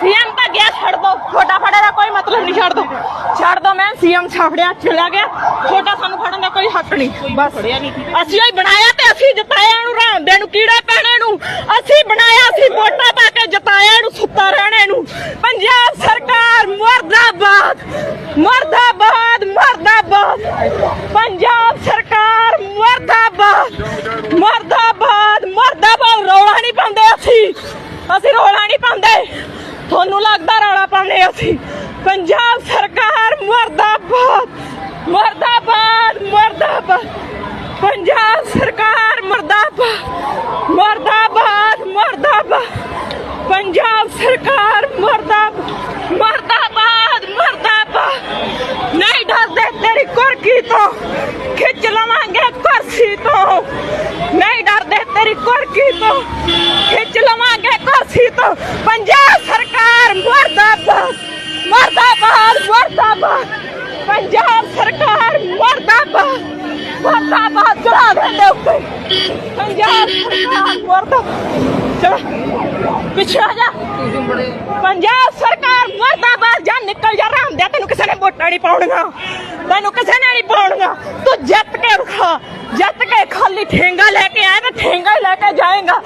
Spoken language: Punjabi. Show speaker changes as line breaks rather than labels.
ਸੀਐਮ ਤਾਂ ਗਿਆ ਛੱਡ ਦੋ ਛੋਟਾ ਫੜੇ ਦਾ ਕੋਈ ਮਤਲਬ ਨਹੀਂ ਛੱਡ ਦੋ ਛੱਡ ਦੋ ਮੈਂ ਸੀਐਮ ਛਾਫੜਿਆ ਚਲਾ ਗਿਆ ਛੋਟਾ ਸਾਨੂੰ ਫੜਨ ਦਾ ਕੋਈ ਹੱਕ ਨਹੀਂ ਬਸ ਅਸੀਂ ਹੀ ਬਣਾਇਆ ਤੇ ਅਸੀਂ ਜਿਤਾਇਆ ਨੂੰ ਰਾਂਦੇ ਨੂੰ ਕੀੜੇ ਪੈਣੇ ਨੂੰ ਅਸੀਂ ਬਣਾਇਆ ਅਸੀਂ ਵੋਟਾਂ ਪਾ ਕੇ ਜਿਤਾਇਆ ਨੂੰ ਸੁੱਤਾ ਰਹਿਣੇ ਨੂੰ ਪੰਜਾਬ ਸਰਕਾਰ ਮਰਦਾਬਾਦ ਮਰਦਾਬਾਦ ਮਰਦਾਬਾਦ ਪੰਜਾਬ ਸਰਕਾਰ ਮਰਦਾਬਾਦ ਮਰਦਾਬਾਦ ਮਰਦਾਬਾਦ ਰੌਲਾ ਨਹੀਂ ਪਾਉਂਦੇ ਅਸੀਂ ਅਸੀਂ ਰੌਲਾ ਨਹੀਂ ਪਾਉਂਦੇ। ਤੁਹਾਨੂੰ ਲੱਗਦਾ ਰੌਲਾ ਪਾਉਂਦੇ ਅਸੀਂ। ਪੰਜਾਬ ਸਰਕਾਰ ਮਰਦਾਬਾਦ ਮਰਦਾਬਾਦ ਮਰਦਾਬਾਦ। ਪੰਜਾਬ ਸਰਕਾਰ ਮਰਦਾਬਾਦ ਮਰਦਾਬਾਦ ਮਰਦਾਬਾਦ। ਪੰਜਾਬ ਸਰਕਾਰ ਮਰਦਾਬਾਦ ਮਰਦਾਬਾਦ ਮਰਦਾਬਾਦ। ਨਹੀਂ ਡਰਦੇ ਤੇਰੀ ਕੁਰਕੀ ਤੋਂ। ਖਿੱਚ ਲਵਾਂਗੇ ਕੁਰਸੀ ਤੋਂ। ਨਹੀਂ ਡਰਦੇ ਤੇਰੀ ਕੁਰਕੀ ਤੋਂ। ਖਿੱਚ ਲਵਾਂਗੇ ਕੁਰਸੀ ਤੋਂ। ਪੰਜਾਬ ਸਰਕਾਰ ਮਰਦਾਬਾਦ ਮਰਦਾਬਾਦ ਮਰਦਾਬਾਦ। ਪੰਜਾਬ ਸਰਕਾਰ ਮਰਦਾਬਾਦ ਮਰਦਾਬਾਦ। ਚੜਾ ਦੇ ਉੱਤੇ। ਪੰਜਾਬ ਸਰਕਾਰ ਮਰਦਾਬਾਦ। ਚਲੋ ਪਿੱਛੇ ਆ ਜਾ। ਪੰਜਾਬ ਸਰਕਾਰ ਮਰਦਾਬਾਦ। ਜਾਂ ਨਿਕਲ ਜਾ ਰਾਮਦਿਆ ਤੈਨੂੰ ਕਿਸੇ ਨੇ ਵੋਟਾਂ ਨਹੀਂ ਪਾਉਣੀਆਂ। ਤੈਨੂੰ ਕਿਸੇ ਨੇ ਨਹੀਂ ਪਾਉਣੀਆਂ। ਤੂੰ ਜਿੱਤ ਕੇ ਵਿਖਾ ਜਿੱਤ ਕੇ ਖਾਲੀ ਠੇਂਗਾ ਲੈ ਕੇ ਆਇਆ ਤੇ ਠੇਂਗਾ ਲੈ ਕੇ ਜਾਏਗਾ।